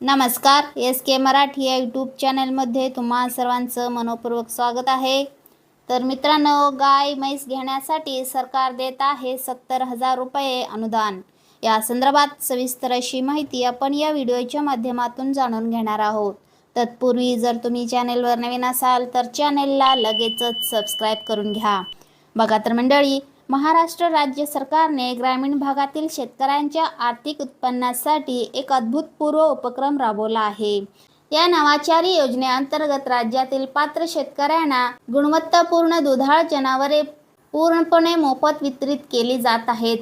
नमस्कार एस के मराठी या यूट्यूब चॅनलमध्ये तुम्हा सर्वांचं मनपूर्वक स्वागत आहे. तर मित्रांनो गाय म्हैस घेण्यासाठी सरकार देत आहे सत्तर हजार रुपये अनुदान. या संदर्भात सविस्तर अशी माहिती आपण या व्हिडिओच्या माध्यमातून जाणून घेणार आहोत. तत्पूर्वी जर तुम्ही चॅनेलवर नवीन असाल तर चॅनेलला लगेचच सबस्क्राईब करून घ्या. बघा तर मंडळी महाराष्ट्र राज्य सरकारने ग्रामीण भागातील शेतकऱ्यांच्या आर्थिक उत्पन्नासाठी एक अद्भुतपूर्व उपक्रम राबवला आहे. या नवाचारी योजनेअंतर्गत राज्यातील पात्र शेतकऱ्यांना गुणवत्तापूर्ण दुधाळ जनावरे पूर्णपणे मोफत वितरित केली जात आहेत.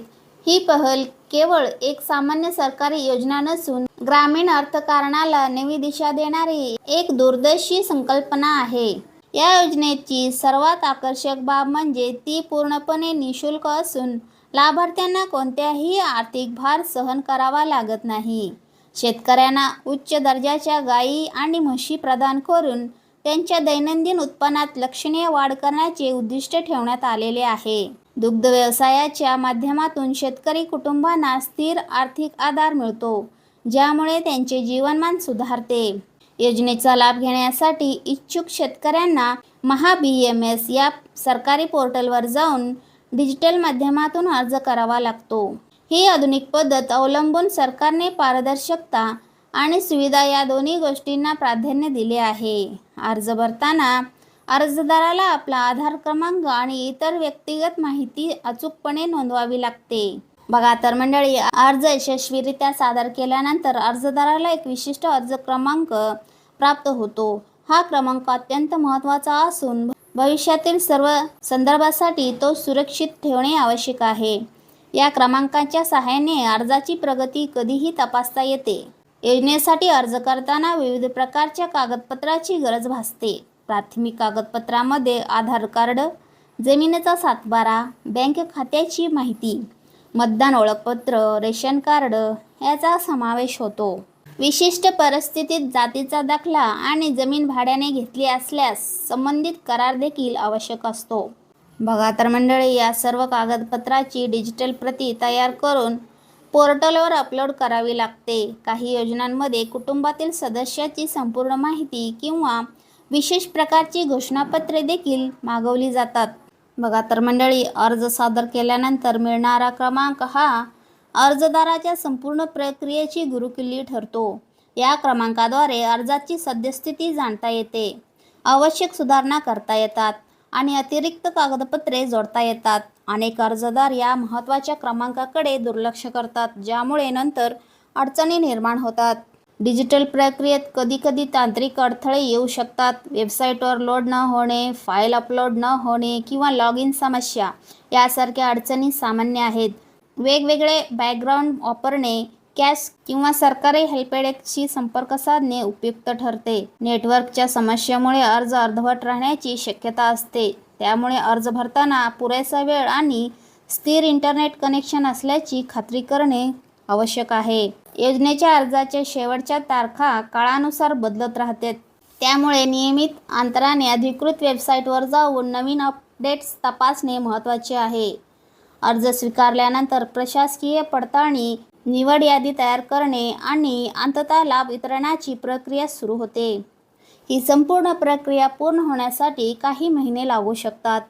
ही पहल केवळ एक सामान्य सरकारी योजना नसून ग्रामीण अर्थकारणाला नवी दिशा देणारी एक दूरदर्शी संकल्पना आहे. या योजनेची सर्वात आकर्षक बाब म्हणजे ती पूर्णपणे निशुल्क असून लाभार्थ्यांना कोणत्याही आर्थिक भार सहन करावा लागत नाही. शेतकऱ्यांना उच्च दर्जाच्या गायी आणि म्हशी प्रदान करून त्यांच्या दैनंदिन उत्पन्नात लक्षणीय वाढ करण्याचे उद्दिष्ट ठेवण्यात आलेले आहे. दुग्ध व्यवसायाच्या माध्यमातून शेतकरी कुटुंबांना स्थिर आर्थिक आधार मिळतो ज्यामुळे त्यांचे जीवनमान सुधारते. योजनेचा लाभ घेण्यासाठी इच्छुक शेतकऱ्यांना महा बी एम एस या सरकारी पोर्टलवर जाऊन डिजिटल माध्यमातून अर्ज करावा लागतो. ही आधुनिक पद्धत अवलंबून सरकारने पारदर्शकता आणि सुविधा या दोन्ही गोष्टींना प्राधान्य दिले आहे. अर्ज भरताना अर्जदाराला आपला आधार क्रमांक आणि इतर व्यक्तिगत माहिती अचूकपणे नोंदवावी लागते. बघा तर मंडळी अर्ज यशस्वीरित्या सादर केल्यानंतर अर्जदाराला एक विशिष्ट अर्ज क्रमांक प्राप्त होतो. हा क्रमांक अत्यंत महत्त्वाचा असून भविष्यातील सर्व संदर्भासाठी तो सुरक्षित ठेवणे आवश्यक आहे. या क्रमांकाच्या सहाय्याने अर्जाची प्रगती कधीही तपासता येते. योजनेसाठी अर्ज करताना विविध प्रकारच्या कागदपत्राची गरज भासते. प्राथमिक कागदपत्रामध्ये आधार कार्ड जमिनीचा सातबारा बँक खात्याची माहिती मतदान ओळखपत्र रेशन कार्ड याचा समावेश होतो. विशिष्ट परिस्थितीत जातीचा दाखला आणि जमीन भाड्याने घेतली असल्यास संबंधित करार देखील आवश्यक असतो. बघा तर मंडळी या सर्व कागदपत्राची डिजिटल प्रती तयार करून पोर्टलवर अपलोड करावी लागते. काही योजनांमध्ये कुटुंबातील सदस्याची संपूर्ण माहिती किंवा विशेष प्रकारची घोषणापत्रे देखील मागवली जातात. बघा तर मंडळी अर्ज सादर केल्यानंतर मिळणारा क्रमांक हा अर्जदाराच्या संपूर्ण प्रक्रियेची गुरुकिल्ली ठरतो. या क्रमांकाद्वारे अर्जाची सद्यस्थिती जाणता येते. आवश्यक सुधारणा करता येतात आणि अतिरिक्त कागदपत्रे जोडता येतात. अनेक अर्जदार या महत्त्वाच्या क्रमांकाकडे दुर्लक्ष करतात ज्यामुळे नंतर अडचणी निर्माण होतात. डिजिटल प्रक्रियेत कधीकधी तांत्रिक अडथळे येऊ शकतात वेबसाईटवर लोड न होणे फाईल अपलोड न होणे किंवा लॉग इन समस्या यासारख्या अडचणी सामान्य आहेत वेगवेगळे बॅकग्राऊंड वापरणे कॅश किंवा सरकारी हेल्पडेकशी संपर्क साधणे उपयुक्त ठरते नेटवर्कच्या समस्येमुळे अर्ज अर्धवट राहण्याची शक्यता असते त्यामुळे अर्ज भरताना पुरेसा वेळ आणि स्थिर इंटरनेट कनेक्शन असल्याची खात्री करणे आवश्यक आहे योजनेच्या अर्जाच्या शेवटच्या तारखा काळानुसार बदलत राहतात. त्यामुळे नियमित अंतराने अधिकृत वेबसाईटवर जाऊन नवीन अपडेट्स तपासणे महत्त्वाचे आहे. अर्ज स्वीकारल्यानंतर प्रशासकीय पडताळणी निवड यादी तयार करणे आणि अंततः लाभ वितरणाची प्रक्रिया सुरू होते. ही संपूर्ण प्रक्रिया पूर्ण होण्यासाठी काही महिने लागू शकतात.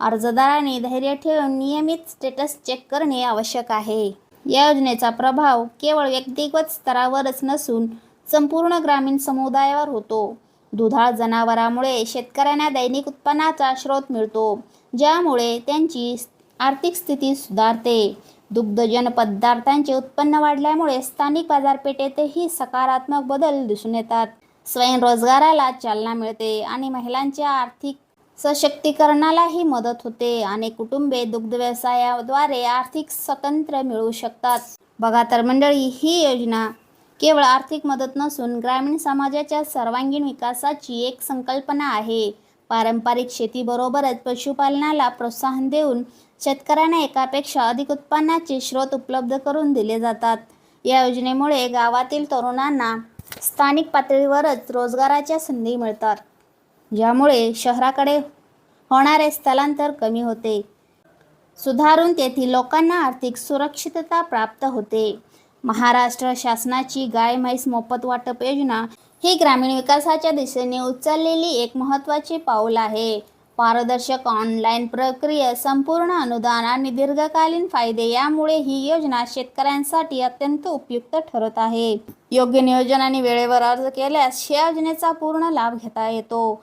अर्जदाराने धैर्य ठेवून नियमित स्टेटस चेक करणे आवश्यक आहे. या योजनेचा प्रभाव केवळ व्यक्तिगत स्तरावरच नसून संपूर्ण ग्रामीण समुदायावर होतो. दुधाळ जनावरामुळे शेतकऱ्यांना दैनिक उत्पन्नाचा स्रोत मिळतो ज्यामुळे त्यांची आर्थिक स्थिती सुधारते. दुग्धजन्य पदार्थांचे उत्पन्न वाढल्यामुळे स्थानिक बाजारपेठेतही सकारात्मक बदल दिसून येतात. स्वयंरोजगाराला चालना मिळते आणि महिलांच्या आर्थिक सशक्तीकरणालाही मदत होते. आणि कुटुंबे दुग्ध व्यवसायाद्वारे आर्थिक स्वतंत्र मिळवू शकतात. बघा तर मंडळी ही योजना केवळ आर्थिक मदत नसून ग्रामीण समाजाच्या सर्वांगीण विकासाची एक संकल्पना आहे. पारंपरिक शेतीबरोबरच पशुपालनाला प्रोत्साहन देऊन शेतकऱ्यांना एकापेक्षा अधिक उत्पन्नाचे स्रोत उपलब्ध करून दिले जातात. या योजनेमुळे गावातील तरुणांना स्थानिक पातळीवरच रोजगाराच्या संधी मिळतात. ज्यामुळे शहराकडे होणारे स्थलांतर कमी होते. सुधारून तेथील लोकांना आर्थिक सुरक्षितता प्राप्त होते. महाराष्ट्र शासनाची गाय म्हैस मोफत वाटप योजना ही ग्रामीण विकासाच्या दिशेने उचललेली एक महत्त्वाची पाऊल आहे. पारदर्शक ऑनलाईन प्रक्रिया संपूर्ण अनुदान आणि दीर्घकालीन फायदे यामुळे ही योजना शेतकऱ्यांसाठी अत्यंत उपयुक्त ठरत आहे. योग्य नियोजन आणि वेळेवर अर्ज केल्यास या योजनेचा पूर्ण लाभ घेता येतो.